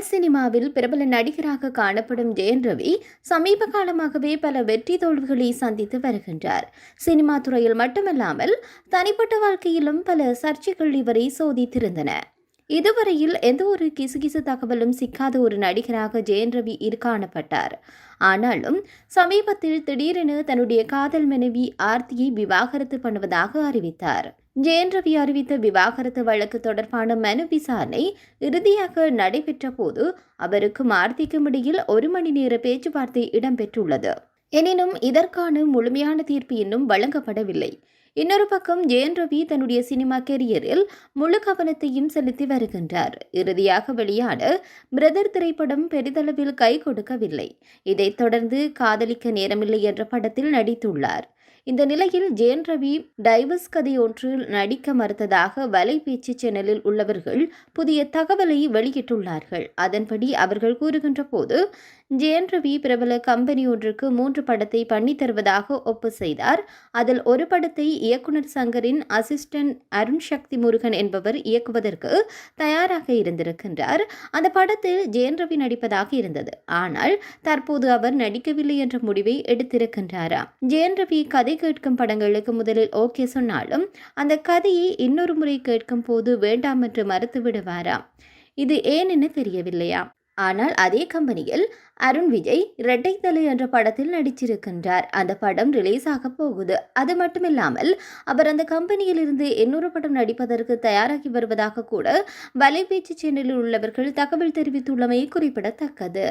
தமிழ் சினிமாவில் பிரபல நடிகராக காணப்படும் ஜெயன் ரவி சமீப காலமாகவே பல வெற்றி தோல்விகளை சந்தித்து வருகின்றார். சினிமா துறையில் மட்டுமல்லாமல் தனிப்பட்ட வாழ்க்கையிலும் பல சர்ச்சைகள் இவரை சோதித்திருந்தன. இதுவரையில் எந்த ஒரு கிசுகிசு தகவலும் சிக்காத ஒரு நடிகராக ஜெயன் ரவி இரு காணப்பட்டார். ஆனாலும் சமீபத்தில் திடீரென தன்னுடைய காதல் மனைவி ஆர்த்தியை விவாகரத்து பண்ணுவதாக அறிவித்தார். ஜெயன் ரவி அறிவித்த விவாகரத்து வழக்கு தொடர்பான மனு விசாரணை இறுதியாக நடைபெற்ற போது அவருக்கும் ஆர்த்திக்கும் இடையில் ஒரு மணி நேர பேச்சுவார்த்தை இடம்பெற்றுள்ளது. எனினும் இதற்கான முழுமையான தீர்ப்பு இன்னும் வழங்கப்படவில்லை. இன்னொரு பக்கம் ஜெயன் ரவி தன்னுடைய சினிமா கெரியரில் முழு கவனத்தையும் செலுத்தி வருகின்றார். இறுதியாக வெளியான பிரதர் திரைப்படம் பெரிதளவில் கை கொடுக்கவில்லை. இதைத் தொடர்ந்து காதலிக்க நேரமில்லை என்ற படத்தில் நடித்துள்ளார். இந்த நிலையில் ஜெயன் ரவி டைவர்ஸ் கதை ஒன்றில் நடிக்க மறுத்ததாக வலைபேச்சு சேனலில் உள்ளவர்கள் புதிய தகவலை வெளியிட்டுள்ளார்கள். அதன்படி அவர்கள் கூறுகின்ற போது ஜெயன் ரவி பிரபல கம்பெனி ஒன்றுக்கு மூன்று படத்தை பண்ணி தருவதாக ஒப்பு செய்தார். அதில் ஒரு படத்தை இயக்குனர் சங்கரின் அசிஸ்டன்ட் அருண் சக்தி முருகன் என்பவர் இயக்குவதற்கு தயாராக இருந்திருக்கின்றார். அந்த படத்தில் ஜெயன் ரவி நடிப்பதாக இருந்தது. ஆனால் தற்போது அவர் நடிக்கவில்லை என்ற முடிவை எடுத்திருக்கின்றாராம் ஜெயன் ரவி கதை கேட்கும் படங்களுக்கு முதலில் ஓகே சொன்னாலும் அந்த கதையை இன்னொரு முறை கேட்கும் போது வேண்டாம் என்று மறுத்து விடுவாராம் இது ஏன் தெரியவில்லையா? ஆனால் அதே கம்பெனியில் அருண் விஜய் இரட்டைத்தலை என்ற படத்தில் நடிச்சிருக்கின்றார். அந்த படம் ரிலீஸ் ஆக போகுது. அது மட்டுமில்லாமல் அவர் அந்த கம்பெனியில் இருந்து இன்னொரு படம் நடிப்பதற்கு தயாராகி வருவதாக கூட வலைபேச்சு சேனலில் உள்ளவர்கள் தகவல் தெரிவித்துள்ளமை குறிப்பிடத்தக்கது.